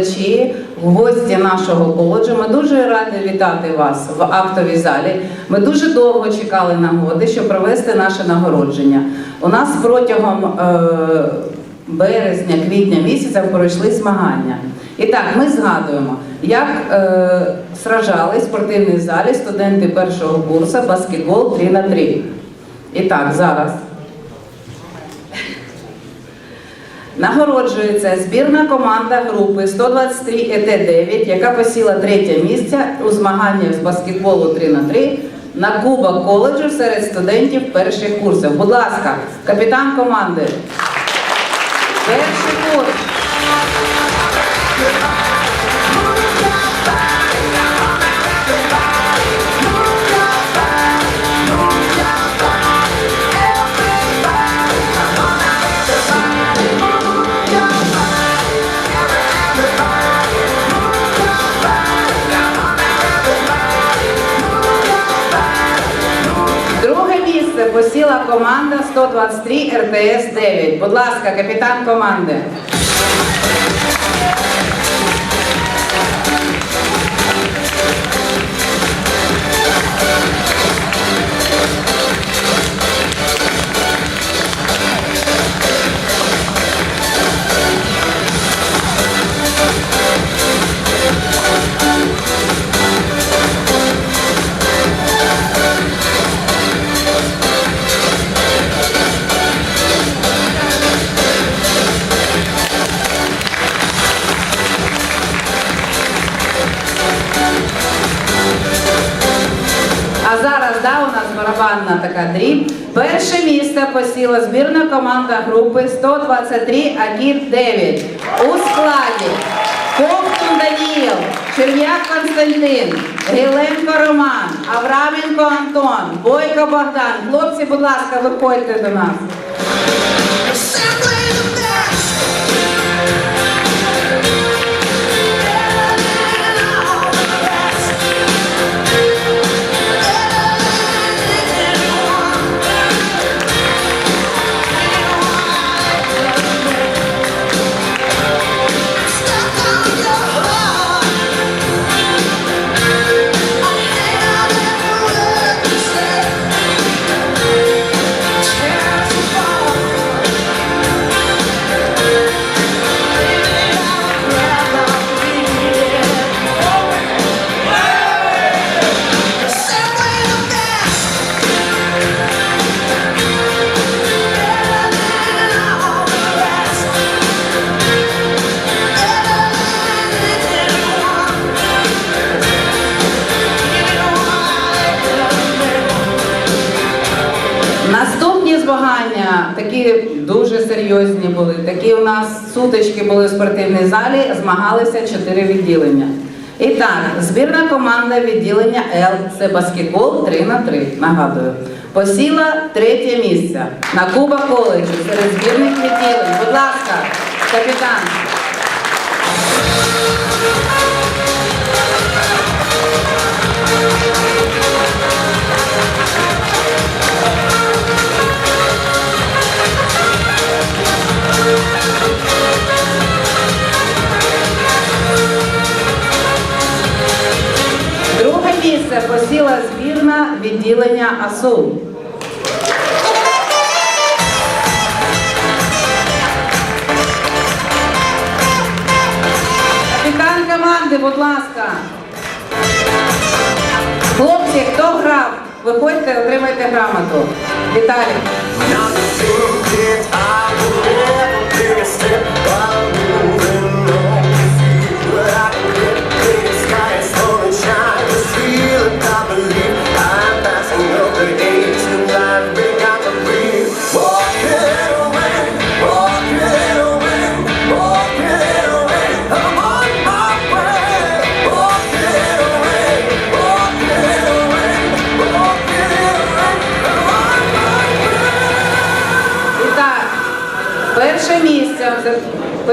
Глядачі, гості нашого коледжу. Ми дуже раді вітати вас в актовій залі. Ми дуже довго чекали нагоди, щоб провести наше нагородження. У нас протягом е, березня, квітня місяця пройшли змагання. І так, ми згадуємо, як е, сражались в спортивній залі студенти першого курсу баскетбол 3 на 3. І так, зараз. Нагороджується збірна команда групи 123 ЕТ-9, яка посіла третє місце у змаганнях з баскетболу 3 на 3 на Кубок коледжу серед студентів перших курсів. Будь ласка, капітан команди. Команда 123 РТС 9. Будь ласка, капітан команди. Барабанна така дріб. Перше місце посіла збірна команда групи 123 Акіт 9 у складі Ковтун Даніїл, Черв'як Константин, Гіленко Роман, Авраменко Антон, Бойко Богдан. Хлопці, будь ласка, виходьте до нас. Такі дуже серйозні були. Такі у нас сутички були в спортивній залі, змагалися чотири відділення. І так, збірна команда відділення Л це баскетбол 3 на 3, нагадую. Посіла третє місце на Куба коледжу серед збірних відділень. Будь ласка, капітан. Місце посіла збірна відділення АСУ. Капітан команди, будь ласка. Хлопці, хто грав? Виходьте, отримайте грамоту. Віталій.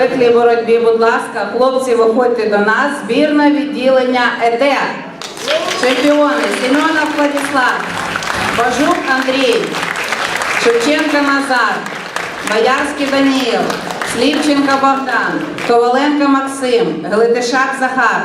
Пеклі боротьбі, будь ласка, хлопці, виходьте до нас. Збірне відділення ЕД. Чемпіони Семенов Владислав, Бажук Андрій, Шевченко Назар, Боярський Даніїл, Слівченко Богдан, Коваленко Максим, Глитишак Захар.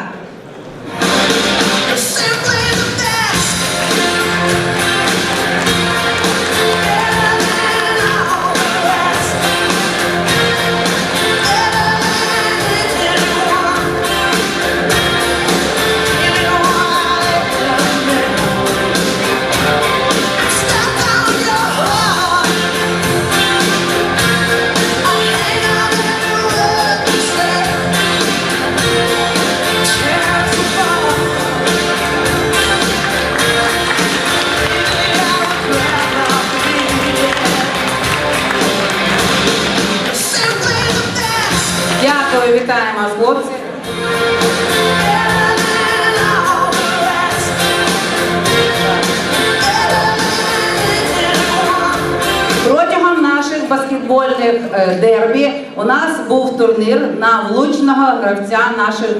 Баскетбольних е, дербі у нас був турнір на влучного гравця наших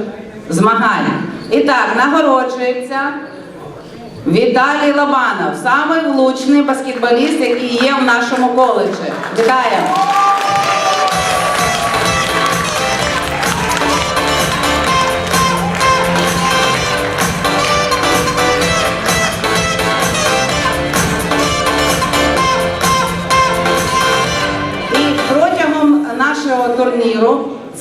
змагань. І так, нагороджується Віталій Лобанов, самий влучний баскетболіст, який є в нашому коледжі. Вітаємо!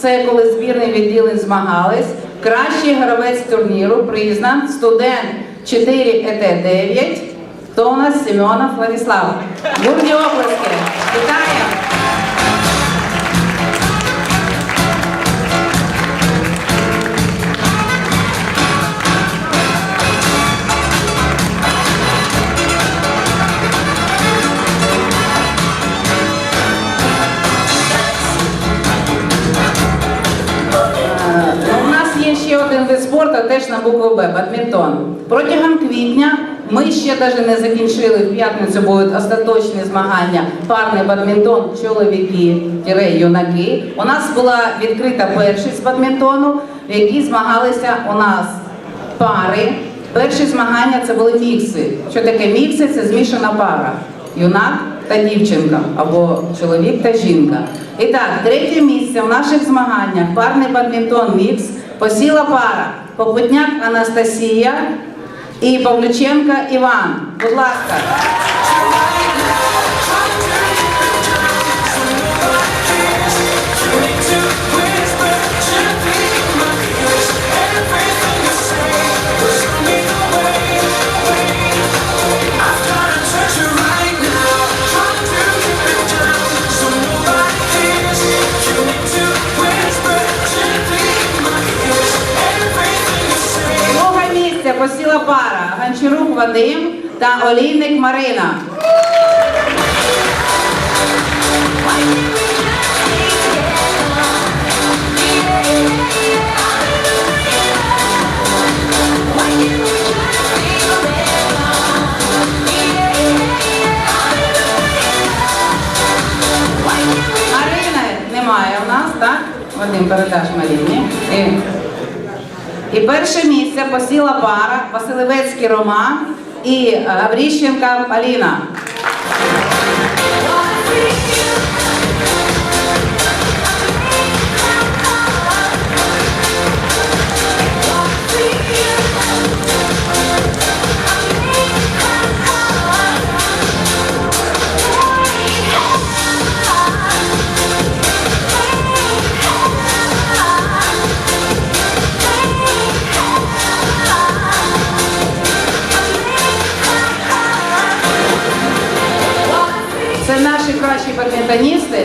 Це коли збірні відділень змагались, кращий гравець турніру признан студент 4 ЕТ 9 Хто у нас Семенов Владислав. Бурні оплески. Вітаємо! Букву Б бадмінтон. Протягом квітня ми ще навіть не закінчили. В п'ятницю будуть остаточні змагання. Парний бадмінтон, чоловіки-юнаки. У нас була відкрита першість бадмінтону, в якій змагалися у нас пари. Перші змагання це були мікси. Що таке мікси? Це змішана пара. Юнак та дівчинка або чоловік та жінка. І так, третє місце в наших змаганнях парний бадмінтон мікс посіла пара Попутняк Анастасія і Павлюченка Іван. Будь ласка. Вадим та Олійник Марина. Марини немає у нас, так? Вадим, передаш Маріні. І, перше місце посіла пара Василевецький Роман і Гавріщенка Поліна.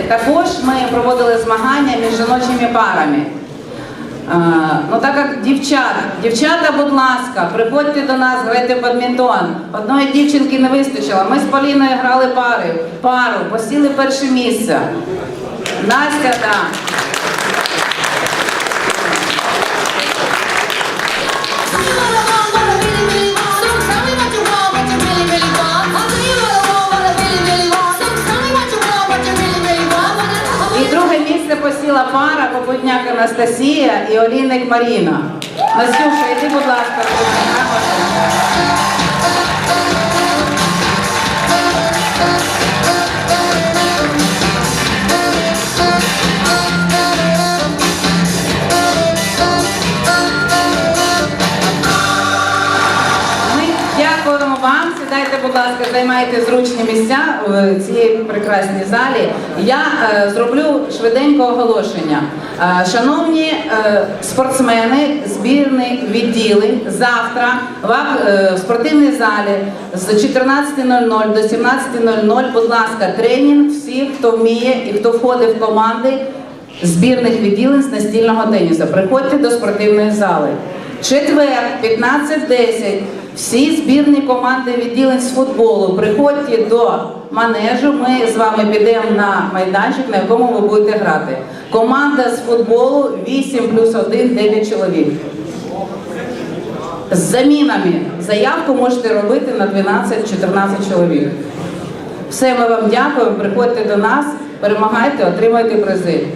Також ми проводили змагання між жіночими парами. Е, ну так як дівчат, дівчата, будь ласка, приходьте до нас, грайте бадмінтон. Одної дівчинки не вистачило. Ми з Поліною грали пари, пару, посіли перше місце. Настя, так. Попутняк Анастасія і Олійник Маріна. Настюша, йди, будь ласка, будь ласка, займайте зручні місця в цій прекрасній залі. Я е, зроблю швиденько оголошення. Е, шановні е, спортсмени збірних відділень, завтра в, е, в спортивній залі з 14.00 до 17.00, будь ласка, тренінг всіх, хто вміє і хто входить в команди збірних відділень з настільного тенісу. Приходьте до спортивної зали. Четвер, 15.10. Всі збірні команди відділень з футболу. Приходьте до манежу. Ми з вами підемо на майданчик, на якому ви будете грати. Команда з футболу 8 плюс 1, 9 чоловік. З замінами заявку можете робити на 12-14 чоловік. Все, ми вам дякуємо. Приходьте до нас, перемагайте, отримайте призи.